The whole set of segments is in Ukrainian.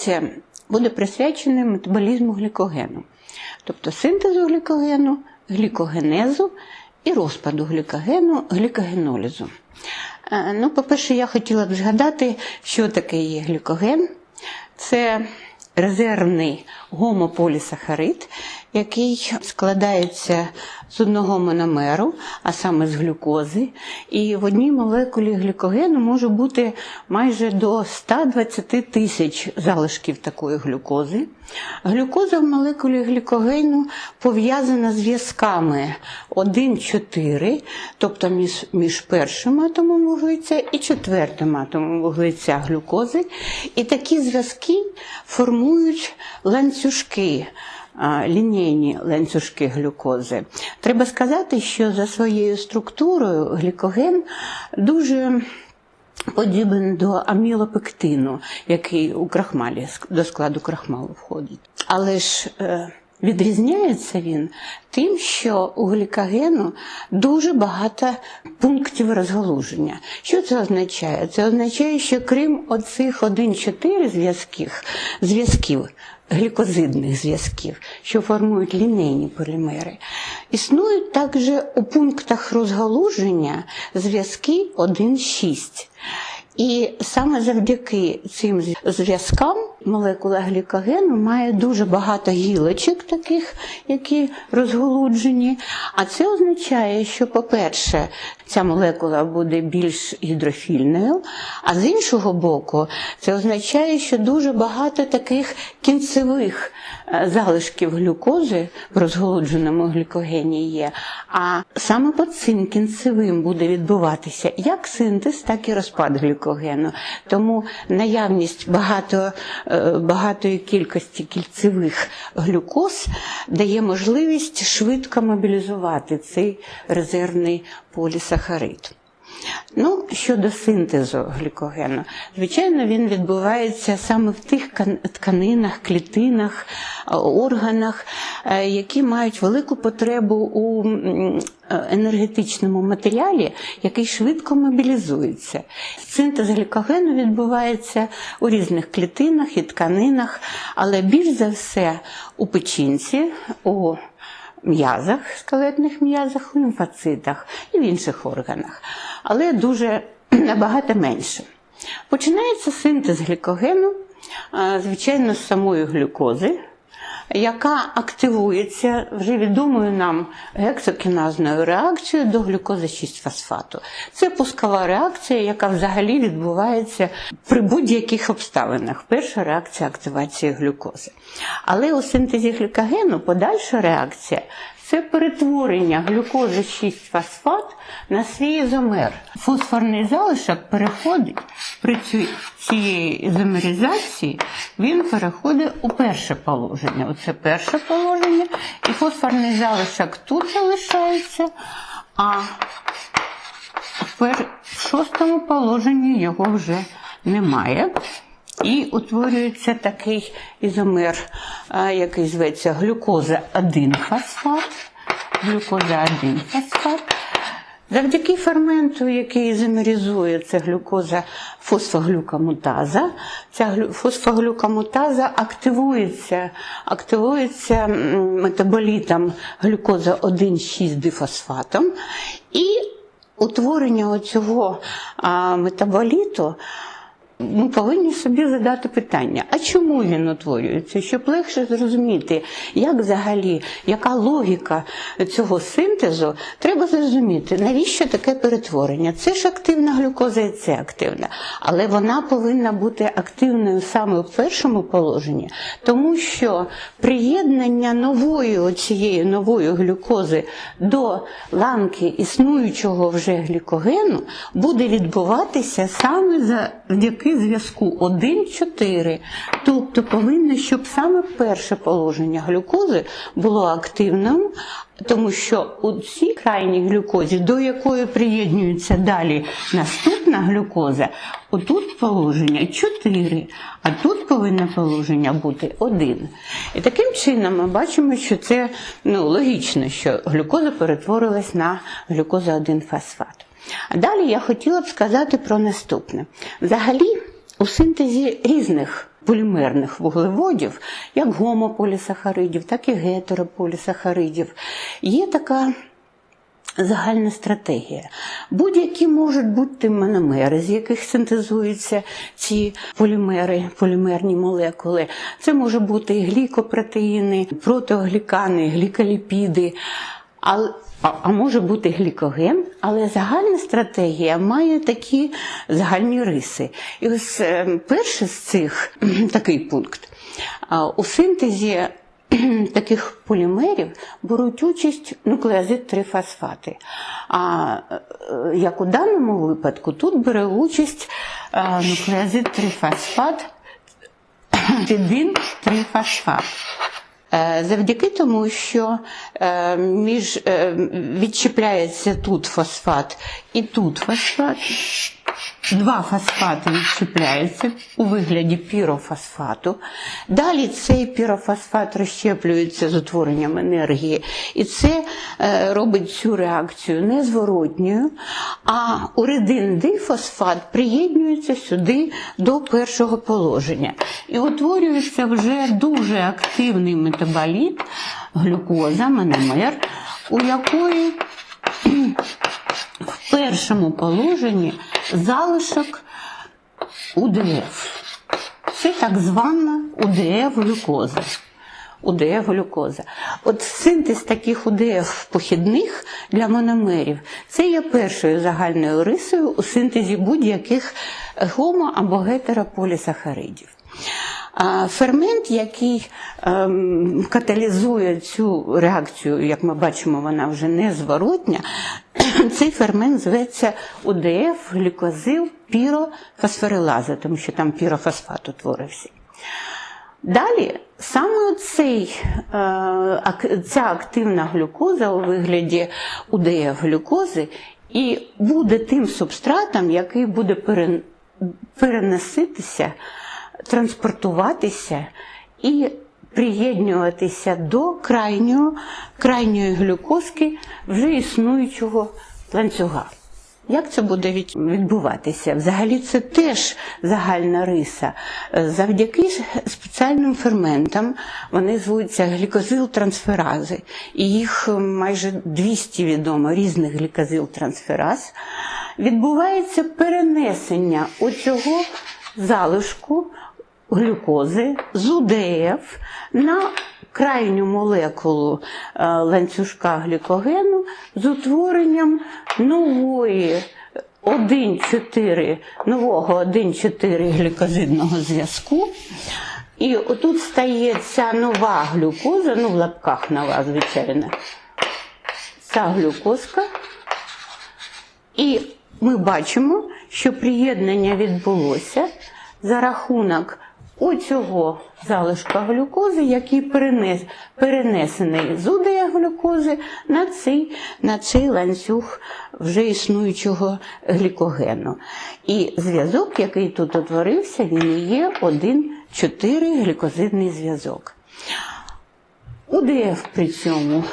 Лекція буде присвячена метаболізму глікогену, тобто синтезу глікогену, глікогенезу і розпаду глікогену, глікогенолізу. Е, Ну, по-перше, я хотіла б згадати, що таке є глікоген. Це резервний гомополісахарид, який складається з одного мономеру, а саме з глюкози. І в одній молекулі глікогену може бути майже до 120 тисяч залишків такої глюкози. Глюкоза в молекулі глікогену пов'язана зв'язками 1-4, тобто між, між першим атомом вуглеця і четвертим атомом вуглеця глюкози. І такі зв'язки формують ланцюжки. Лінійні ланцюжки глюкози. Треба сказати, що за своєю структурою глікоген дуже подібен до амілопектину, який у крахмалі до складу крахмалу входить. Але ж е, відрізняється він тим, що у глікогену дуже багато пунктів розгалуження. Що це означає? Це означає, що крім оцих 1-4 зв'язків, зв'язків глікозидних зв'язків, що формують лінейні полімери, існують також у пунктах розгалуження зв'язки 1-6. І саме завдяки цим зв'язкам молекула глікогену має дуже багато гілочок, таких, які розголуджені. А це означає, що, по-перше, ця молекула буде більш гідрофільною, а з іншого боку, це означає, що дуже багато таких кінцевих е, залишків глюкози в розголудженому глікогені є. А саме по цим кінцевим буде відбуватися як синтез, так і розпад глікогену. Тому наявність багато, багатої кількості кільцевих глюкоз дає можливість швидко мобілізувати цей резервний полісахарид. Ну, щодо синтезу глікогену, звичайно, він відбувається саме в тих тканинах, клітинах, органах, е, які мають велику потребу у енергетичному матеріалі, який швидко мобілізується. Синтез глікогену відбувається у різних клітинах і тканинах, але більш за все у печінці, у м'язах, скелетних м'язах, лімфоцитах і в інших органах, але дуже набагато менше. Починається синтез глікогену, звичайно, з самої глюкози, яка активується вже відомою нам гексокіназною реакцією до глюкози 6-фосфату. Це пускова реакція, яка взагалі відбувається при будь-яких обставинах. Перша реакція активації глюкози. Але у синтезі глікогену подальша реакція це перетворення глюкози 6-фосфат на свій ізомер. Фосфорний залишок переходить при цій ізомеризації, він переходить у перше положення. Оце перше положення, і фосфорний залишок тут залишається, а в шостому положенні його вже немає. І утворюється такий ізомер, який зветься глюкоза 1 фосфат. Глюкоза 1 фосфат. Завдяки ферменту, який ізомеризує, це глюкоза фосфоглюкамутаза. Ця фосфоглюкамутаза активується активується метаболітом глюкоза 1,6 дифосфатом. І утворення цього метаболіту ми повинні собі задати питання, а чому він утворюється? Щоб легше зрозуміти, як взагалі, яка логіка цього синтезу, треба зрозуміти, навіщо таке перетворення. Це ж активна глюкоза і це активна, але вона повинна бути активною саме в першому положенні, тому що приєднання нової цієї нової глюкози до ланки існуючого вже глікогену буде відбуватися саме завдяки зв'язку 1-4. Тобто повинно, щоб саме перше положення глюкози було активним, тому що у цій крайній глюкозі, до якої приєднується далі наступна глюкоза, отут положення 4, а тут повинно положення бути 1. І таким чином ми бачимо, що це ну, логічно, що глюкоза перетворилась на глюкоза 1 фосфат. Далі я хотіла б сказати про наступне. Взагалі, у синтезі різних полімерних вуглеводів, як гомополісахаридів, так і гетерополісахаридів, є така загальна стратегія. Будь-які можуть бути мономери, з яких синтезуються ці полімери, полімерні молекули. Це може бути і глікопротеїни, протеоглікани, гліколіпіди. А, а, може бути глікоген, але загальна стратегія має такі загальні риси. І ось е, перший з цих такий пункт. У синтезі таких полімерів беруть участь нуклеозид трифосфати. А е, як у даному випадку, тут бере участь е, нуклеозид трифосфат, один трифосфат. Завдяки тому, що е, між, е, відчіпляється тут фосфат і тут фосфат, два фосфати відчіпляються у вигляді пірофосфату. Далі цей пірофосфат розщеплюється з утворенням енергії, і це е, робить цю реакцію незворотньою. А уридин дифосфат приєднується сюди до першого положення. І утворюється вже дуже активний метаболіт, глюкоза, мономер, у якої першому положенні залишок УДФ. Це так звана УДФ-глюкоза. УДФ-глюкоза. От синтез таких УДФ-похідних для мономерів це є першою загальною рисою у синтезі будь-яких гомо- або гетерополісахаридів. Фермент, який ем, каталізує цю реакцію, як ми бачимо, вона вже незворотня, цей фермент зветься УДФ, глікозил, пірофосфорилаза, тому що там пірофосфат утворився. Далі саме цей, е, ця активна глюкоза у вигляді УДФ глюкози і буде тим субстратом, який буде переноситися, транспортуватися і приєднюватися до крайнього, крайньої глюкозки вже існуючого ланцюга. Як це буде відбуватися? Взагалі це теж загальна риса. Е, Завдяки спеціальним ферментам вони звуться глікозил-трансферази, і їх е, майже 200 відомо різних глікозил-трансфераз. Відбувається перенесення оцього залишку глюкози з УДФ на крайню молекулу е, ланцюжка глікогену з утворенням нової 1,4 нового 1,4 глікозидного зв'язку. І отут стає ця нова глюкоза, ну в лапках нова, звичайно, ця глюкозка. І ми бачимо, що приєднання відбулося за рахунок оцього залишка глюкози, який перенес, перенесений з УДЕ глюкози на цей, на цей ланцюг вже існуючого глікогену. І зв'язок, який тут утворився, він є 1,4 глікозидний зв'язок. УДФ при цьому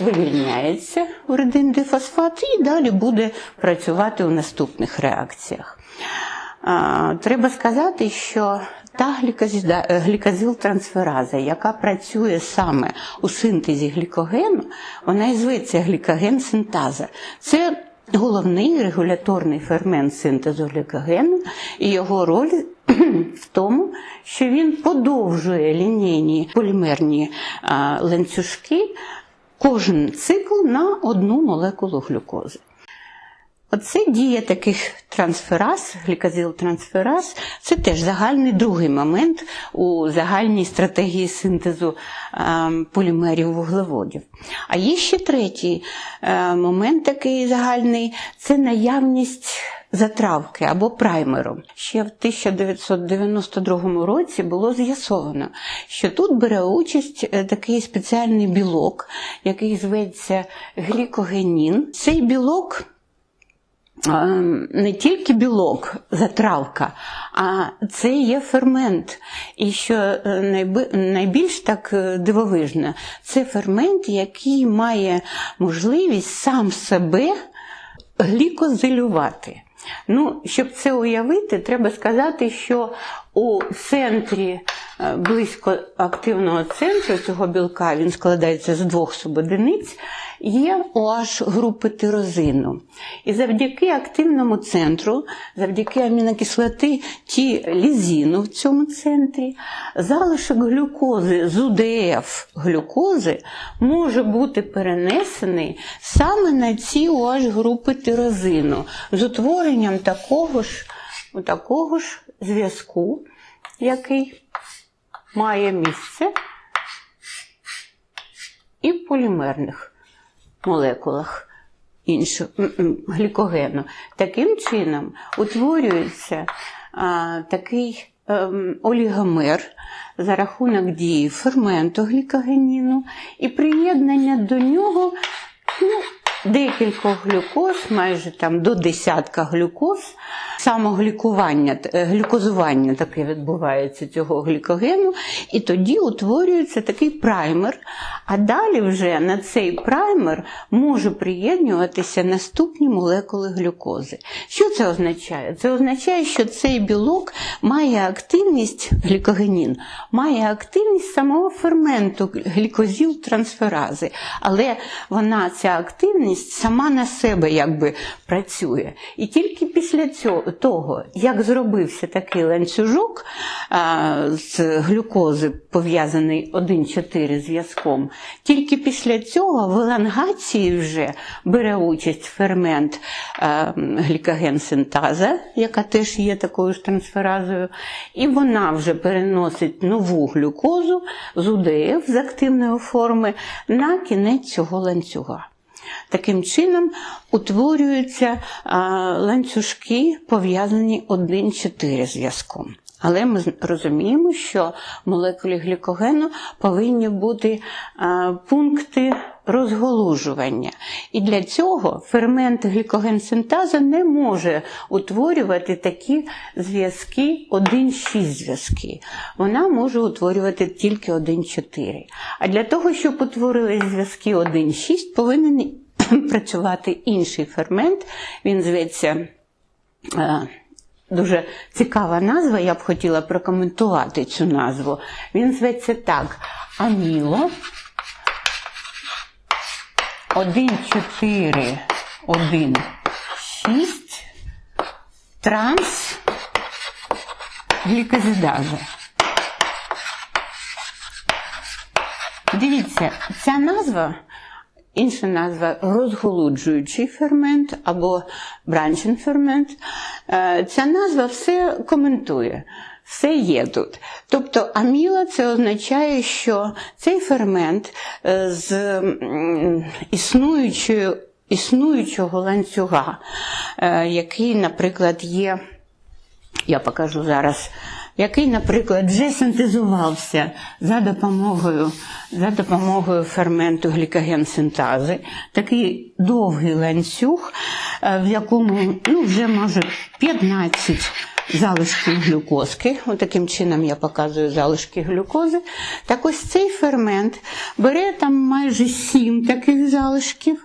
вивільняється уридин дифосфат і далі буде працювати у наступних реакціях. Треба сказати, що та е, глікозил-трансфераза, яка працює саме у синтезі глікогену, вона і зветься глікоген-синтаза. Це головний регуляторний фермент синтезу глікогену, і його роль в тому, що він подовжує лінійні полімерні ланцюжки кожен цикл на одну молекулу глюкози. Оце дія таких трансфераз, глікозил-трансфераз, це теж загальний другий момент у загальній стратегії синтезу е, полімерів вуглеводів. А є ще третій е, момент, такий загальний це наявність затравки або праймеру. Ще в 1992 році було з'ясовано, що тут бере участь е, такий спеціальний білок, який зветься глікогенін. Цей білок. Е, Не тільки білок, затравка, а це є фермент. І що е, найбільш так е, дивовижно, це фермент, який має можливість сам себе глікозилювати. Ну, щоб це уявити, треба сказати, що у центрі е, близько активного центру цього білка він складається з двох субодиниць, є OH групи тирозину. І завдяки активному центру, завдяки амінокислоти ті лізину в цьому центрі, залишок глюкози з УДФ глюкози може бути перенесений саме на ці OH групи тирозину з утворенням такого ж, такого ж зв'язку, який має місце і в полімерних молекулах іншого глікогену. Таким чином утворюється а, такий ем, олігомер за рахунок дії ферменту глікогеніну і приєднання до нього ну, декількох глюкоз, майже там до десятка глюкоз. Самоглікування, е, глюкозування таке відбувається цього глікогену, і тоді утворюється такий праймер. А далі вже на цей праймер може приєднуватися наступні молекули глюкози. Що це означає? Це означає, що цей білок має активність глікогенін, має активність самого ферменту глікозіл трансферази, але вона ця активність сама на себе якби працює. І тільки після цього того, як зробився такий ланцюжок а, з глюкози, пов'язаний 1,4 зв'язком, тільки після цього в елангації вже бере участь фермент а, глікоген-синтаза, яка теж є такою ж трансферазою, і вона вже переносить нову глюкозу з УДФ з активної форми на кінець цього ланцюга. Таким чином утворюються ланцюжки, пов'язані 1-4 зв'язком. Але ми розуміємо, що в молекулі глікогену повинні бути пункти розголужування. І для цього фермент глікогенсинтаза не може утворювати такі зв'язки 1-6 зв'язки. Вона може утворювати тільки 1-4. А для того, щоб утворились зв'язки 1-6, повинен працювати інший фермент. Він зветься. Дуже цікава назва, я б хотіла прокоментувати цю назву. Він зветься так: Аміло 1, 4, 1, 6, транс, глікозидаза. Дивіться, ця назва, інша назва розголуджуючий фермент або бранчин фермент. Е, Ця назва все коментує. Все є тут. Тобто аміла це означає, що цей фермент е, з існуючою, існуючого ланцюга, е, який, наприклад, є, я покажу зараз, який, наприклад, вже синтезувався за допомогою, за допомогою ферменту глікогенсинтази, такий довгий ланцюг, е, в якому ну, вже може 15 залишків глюкозки. Таким чином я показую залишки глюкози. Так ось цей фермент бере там майже 7 таких залишків,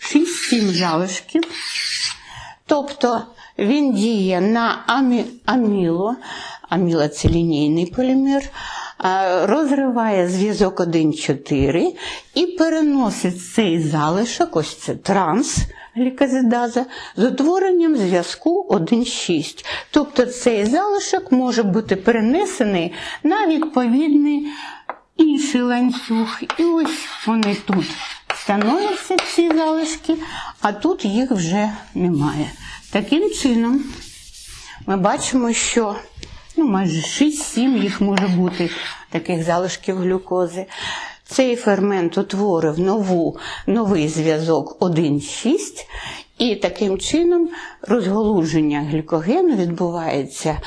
6-7 залишків. Тобто він діє на амі, аміло, аміло це лінійний полімер, розриває зв'язок 1,4 і переносить цей залишок, ось це транс глікозидаза, з утворенням зв'язку 1,6. Тобто цей залишок може бути перенесений на відповідний інший ланцюг. І ось вони тут становляться ці залишки, а тут їх вже немає. Таким чином, ми бачимо, що ну, майже 6-7 їх може бути таких залишків глюкози. Цей фермент утворив нову, новий зв'язок 1,6, і таким чином розголуження глікогену відбувається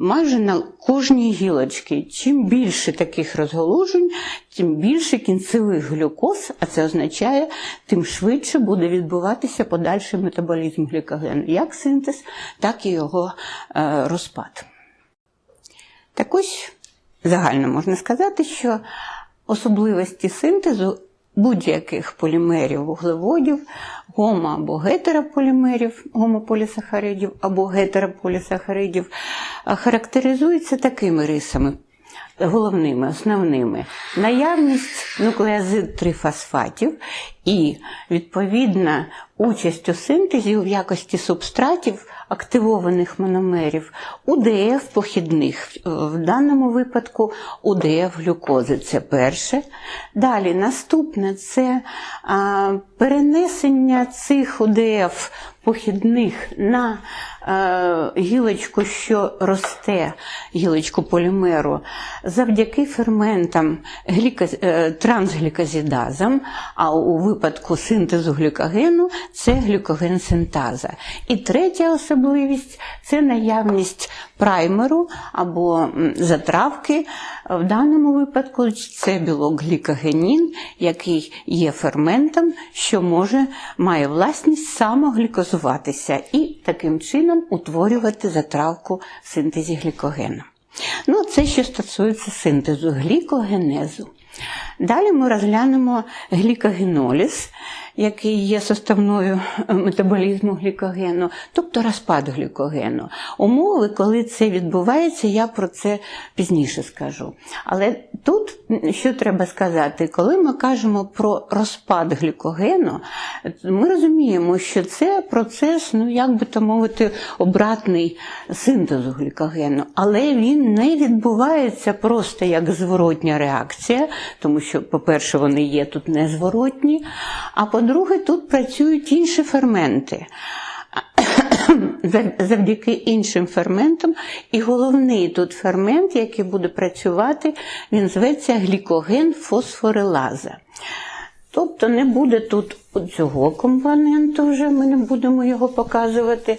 майже на кожній гілочці. Чим більше таких розголужень, тим більше кінцевих глюкоз, а це означає, тим швидше буде відбуватися подальший метаболізм глікогену, як синтез, так і його е, розпад. Так ось загально можна сказати, що особливості синтезу будь-яких полімерів вуглеводів, гомо- або гетерополімерів, гомополісахаридів або гетерополісахаридів, а, характеризується такими рисами. Головними, основними наявність нуклеозид трифосфатів і відповідна участь у синтезі в якості субстратів активованих мономерів УДФ похідних, в даному випадку УДФ глюкози. Це перше. Далі наступне це перенесення цих УДФ похідних на е, гілочку, що росте, гілочку полімеру, завдяки ферментам гліка, е, трансглікозідазам, а у випадку синтезу глікогену це глюкоген-синтаза. І третя особливість це наявність праймеру або затравки. В даному випадку це білок глікогенін, який є ферментом, що може має власність самоглікозуватися і таким чином утворювати затравку в синтезі глікогену. Ну, це що стосується синтезу глікогенезу. Далі ми розглянемо глікогеноліз, який є составною метаболізму глікогену, тобто розпад глікогену. Умови, коли це відбувається, я про це пізніше скажу. Але тут що треба сказати, коли ми кажемо про розпад глікогену, ми розуміємо, що це процес, ну як би то мовити, обратний синтезу глікогену, але він не відбувається просто як зворотня реакція, тому що, по-перше, вони є тут незворотні, а по-друге, тут працюють інші ферменти. Завдяки іншим ферментам, і головний тут фермент, який буде працювати, він зветься глікоген фосфорилаза. Тобто не буде тут цього компоненту, вже ми не будемо його показувати.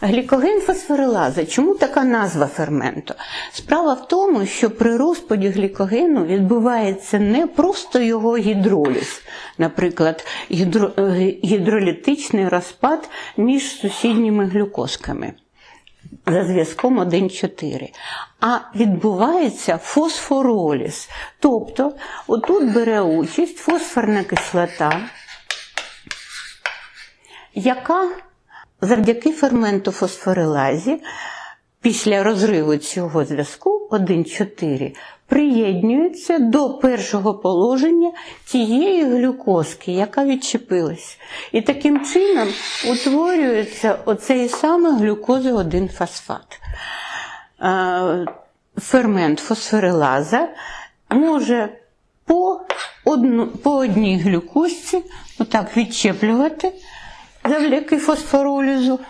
Глікоген фосфорилаза. Чому така назва ферменту? Справа в тому, що при розпаді глікогену відбувається не просто його гідроліз, наприклад, гідро, гідролітичний розпад між сусідніми глюкозками за зв'язком 1,4. А відбувається фосфороліз. Тобто, отут бере участь фосфорна кислота, яка завдяки ферменту фосфорилазі після розриву цього зв'язку 1,4 приєднюється до першого положення тієї глюкозки, яка відчепилась. І таким чином утворюється оцей саме глюкози 1 фосфат. Фермент фосфорилаза може по, одну, по одній глюкозці отак відчеплювати завдяки фосфоролізу,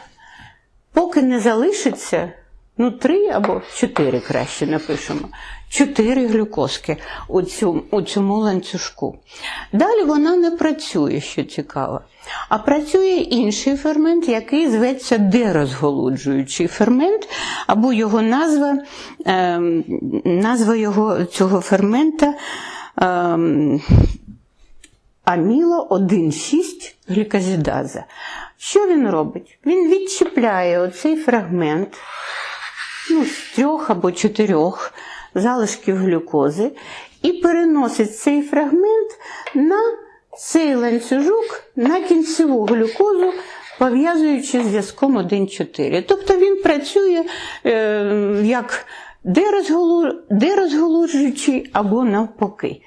поки не залишиться ну, три або чотири краще напишемо. Чотири глюкозки у цьому, у цьому ланцюжку. Далі вона не працює, що цікаво. А працює інший фермент, який зветься дерозголуджуючий фермент, або його назва, е, назва його цього фермента. Е, аміло 1,6 глікозідаза. Що він робить? Він відчіпляє оцей фрагмент ну, з трьох або чотирьох залишків глюкози і переносить цей фрагмент на цей ланцюжок на кінцеву глюкозу, пов'язуючи зв'язком 1,4. Тобто він працює е, як дерозголуджуючий або навпаки.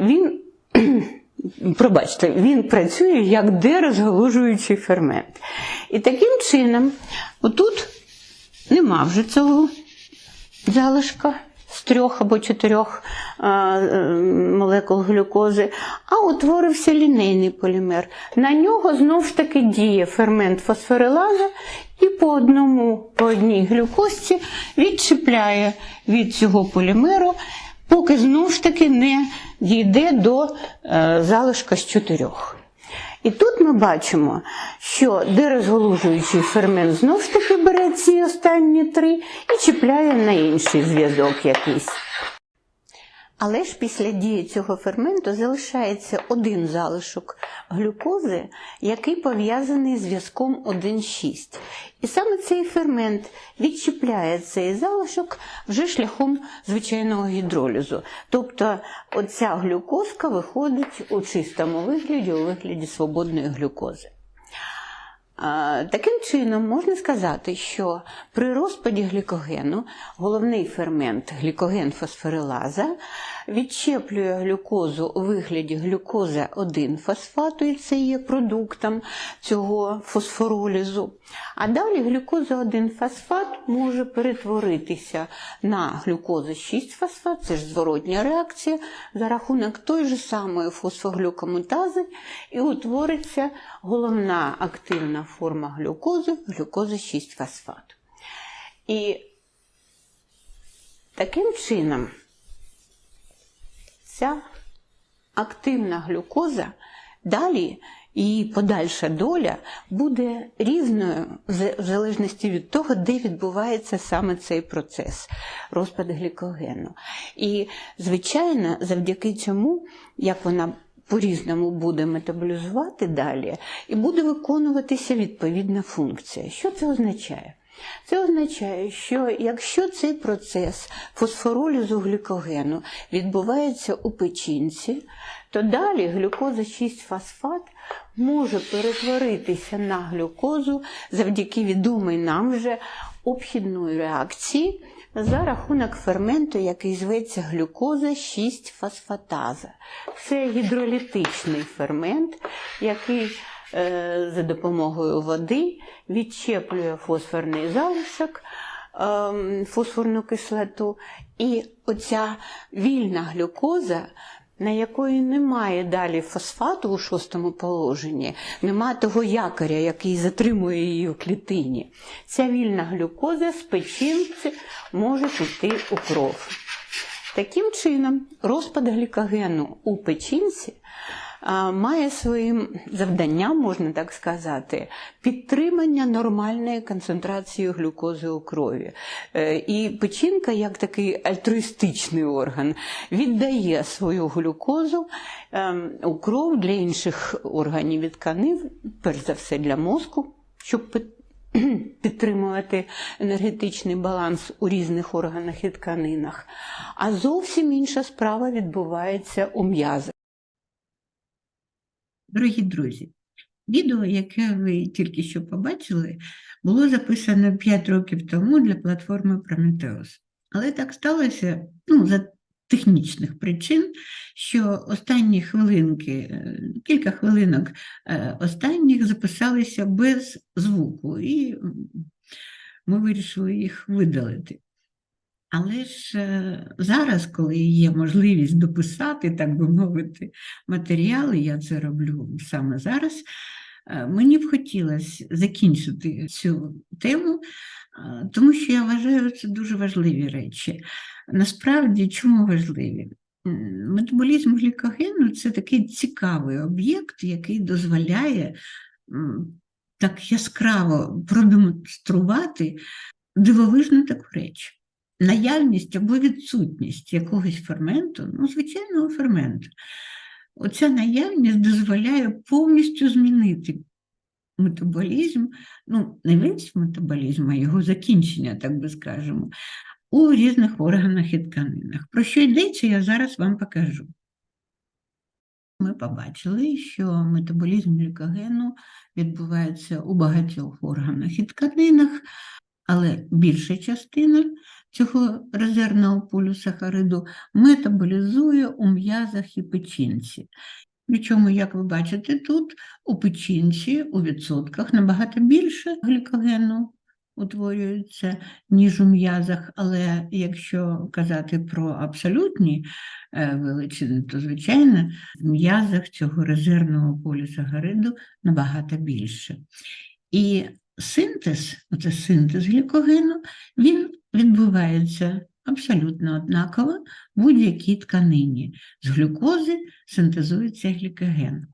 Він Пробачте, він працює як дерозголужуючий фермент. І таким чином, отут нема вже цього залишка з трьох або чотирьох молекул глюкози, а утворився лінейний полімер. На нього знову ж таки діє фермент фосфорилаза і по одному, по одній глюкозці відчіпляє від цього полімеру поки знову ж таки не дійде до е, залишка з чотирьох. І тут ми бачимо, що дерозголужуючий фермент знову ж таки бере ці останні три і чіпляє на інший зв'язок якийсь. Але ж після дії цього ферменту залишається один залишок глюкози, який пов'язаний з зв'язком 1,6. І саме цей фермент відчіпляє цей залишок вже шляхом звичайного гідролізу. Тобто оця глюкозка виходить у чистому вигляді, у вигляді свободної глюкози. Таким чином, можна сказати, що при розпаді глікогену головний фермент глікоген фосфорилаза відчеплює глюкозу у вигляді глюкози 1 фосфату, і це є продуктом цього фосфоролізу. А далі глюкоза 1 фосфат може перетворитися на глюкозу 6 фосфат, це ж зворотня реакція, за рахунок той же самої фосфоглюкомутази, і утвориться головна активна форма глюкози глюкоза 6 фосфат. І таким чином ця активна глюкоза далі її подальша доля буде різною в залежності від того, де відбувається саме цей процес розпаду глікогену. І, звичайно, завдяки цьому, як вона по-різному буде метаболізувати далі, і буде виконуватися відповідна функція. Що це означає? Це означає, що якщо цей процес фосфоролізу глікогену відбувається у печінці, то далі глюкоза 6-фосфат може перетворитися на глюкозу завдяки відомій нам вже обхідної реакції за рахунок ферменту, який зветься глюкоза 6-фосфатаза. Це гідролітичний фермент, який за допомогою води відчеплює фосфорний залишок, е, фосфорну кислоту, і оця вільна глюкоза. На якої немає далі фосфату у шостому положенні, немає того якоря, який затримує її в клітині. Ця вільна глюкоза з печінці може піти у кров. Таким чином, розпад глікогену у печінці має своїм завданням, можна так сказати, підтримання нормальної концентрації глюкози у крові. Е, і печінка, як такий альтруїстичний орган, віддає свою глюкозу ем, у кров для інших органів і тканин, перш за все для мозку, щоб Підтримувати енергетичний баланс у різних органах і тканинах, а зовсім інша справа відбувається у м'язах. Дорогі друзі, відео, яке ви тільки що побачили, було записано 5 років тому для платформи Prometheus. Але так сталося ну, за технічних причин, що останні хвилинки, е, кілька хвилинок е, останніх записалися без звуку, і ми вирішили їх видалити. Але ж е, зараз, коли є можливість дописати, так би мовити, матеріали, я це роблю саме зараз. е, Мені б хотілося закінчити цю тему, е, тому що я вважаю, це дуже важливі речі. Насправді, чому важливі? Метаболізм глікогену це такий цікавий об'єкт, який дозволяє так яскраво продемонструвати дивовижну таку реч наявність або відсутність якогось ферменту, ну, звичайного ферменту. Оця наявність дозволяє повністю змінити метаболізм, ну, не весь метаболізм, а його закінчення, так би скажемо, у різних органах і тканинах. Про що йдеться, я зараз вам покажу. Ми побачили, що метаболізм глікогену відбувається у багатьох органах і тканинах, але більша частина цього резервного полюсахариду метаболізує у м'язах і печінці. Причому, як ви бачите, тут у печінці у відсотках набагато більше глікогену утворюється, ніж у м'язах, але якщо казати про абсолютні е, величини, то, звичайно, в м'язах цього резервного полісагариду набагато більше. І синтез, оце синтез глікогену, він відбувається абсолютно однаково в будь-якій тканині. З глюкози синтезується глікоген.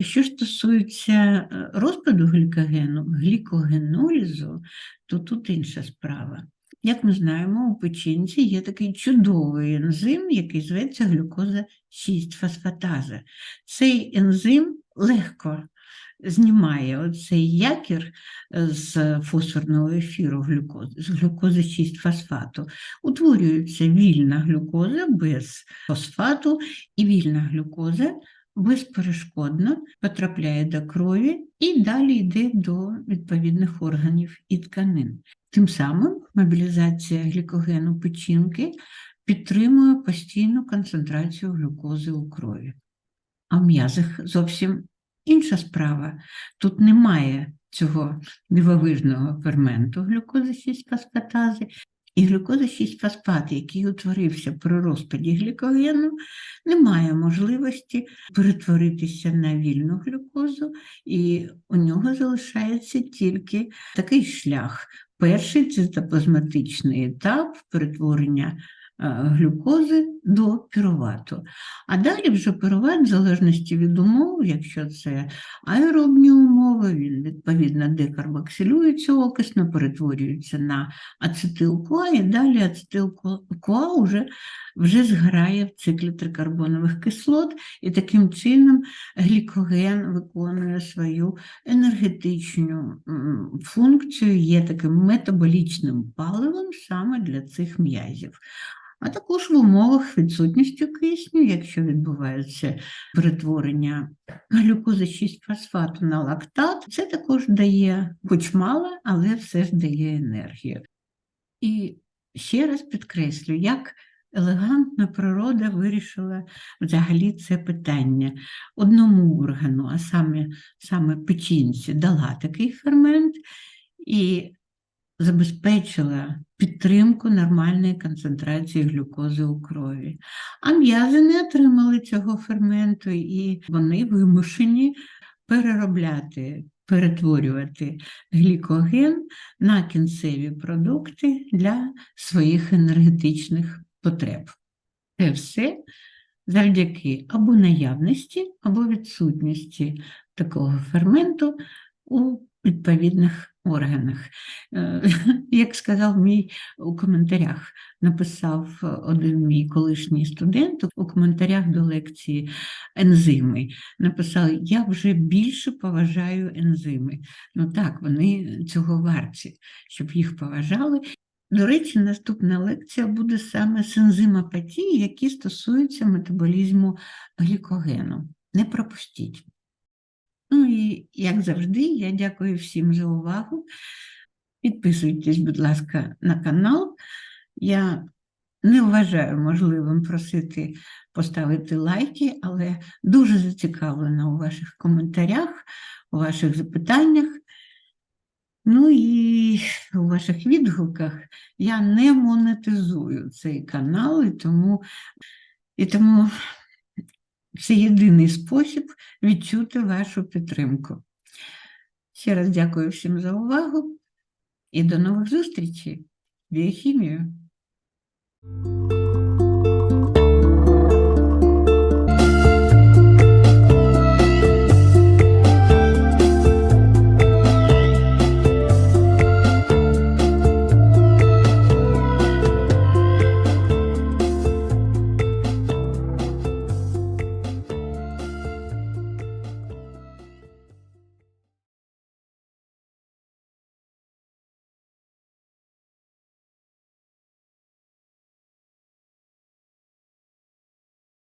Що стосується е, розпаду глікогену, глікогенолізу, то тут інша справа. Як ми знаємо, у печінці є такий чудовий ензим, який зветься глюкоза 6-фосфатаза. Цей ензим легко знімає оцей якір е, з фосфорного ефіру глюкози, з глюкози 6-фосфату. Утворюється вільна глюкоза без фосфату, і вільна глюкоза безперешкодно потрапляє до крові і далі йде до відповідних органів і тканин. Тим самим мобілізація глікогену печінки підтримує постійну концентрацію глюкози у крові. А в м'язах зовсім інша справа. Тут немає цього дивовижного ферменту глюкози 6-фосфатази, і глюкоза 6-фосфат, який утворився при розпаді глікогену, не має можливості перетворитися на вільну глюкозу, і у нього залишається тільки такий шлях. Перший цитоплазматичний етап перетворення е, глюкози до пірувату. А далі вже пируват, в залежності від умов, якщо це аеробні умови, він відповідно декарбоксилюється окисно, перетворюється на ацетил-КоА, і далі ацетил-КоА вже, вже зграє в циклі трикарбонових кислот, і таким чином глікоген виконує свою енергетичну функцію, є таким метаболічним паливом саме для цих м'язів. А також в умовах відсутністю кисню, якщо відбувається перетворення глюкози 6-фосфату на лактат, це також дає, хоч мало, але все ж дає енергію. І ще раз підкреслю, як елегантно природа вирішила взагалі це питання. Одному органу, а саме, саме печінці, дала такий фермент і забезпечила підтримку нормальної концентрації глюкози у крові. А м'язи не отримали цього ферменту, і вони вимушені переробляти, перетворювати глікоген на кінцеві продукти для своїх енергетичних потреб. Це все завдяки або наявності, або відсутності такого ферменту у відповідних органах. Е, Як сказав мій у коментарях, написав один мій колишній студент у коментарях до лекції ензими. Написав: Я вже більше поважаю ензими. Ну так, вони цього варті, щоб їх поважали. До речі, наступна лекція буде саме з ензимопатії, які стосуються метаболізму глікогену. Не пропустіть. Ну і, як завжди, я дякую всім за увагу. Підписуйтесь, будь ласка, на канал. Я не вважаю можливим просити поставити лайки, але дуже зацікавлена у ваших коментарях, у ваших запитаннях. Ну і у ваших відгуках я не монетизую цей канал, і тому, і тому це єдиний спосіб відчути вашу підтримку. Ще раз дякую всім за увагу і до нових зустрічей. Біохімію!